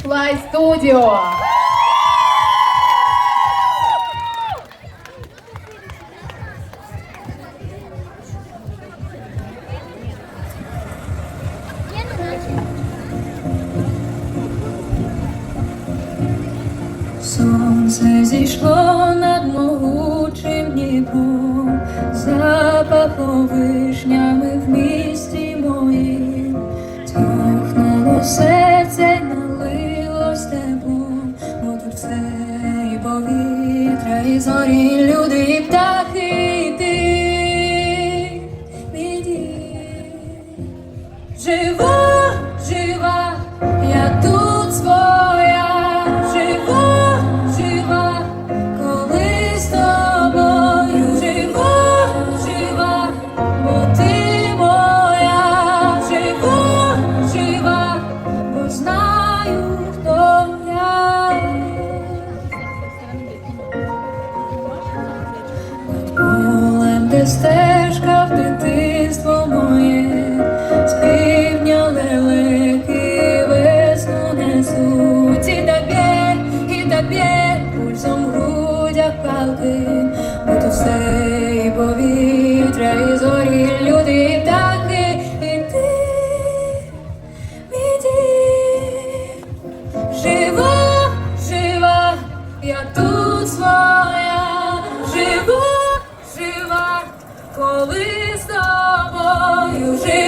Fly Studio. Сонце зійшло над могучим Дніпром, запахло вишнями в місті Повітря, зорі, люди, і птахи, де стежка в дитинство моє, з півдня лелеки весну несуть. І б'є, і б'є, пульсом в грудях палки, бо тут все і повітря, і зорі, і люди, і я тут своя. коли з тобою жив.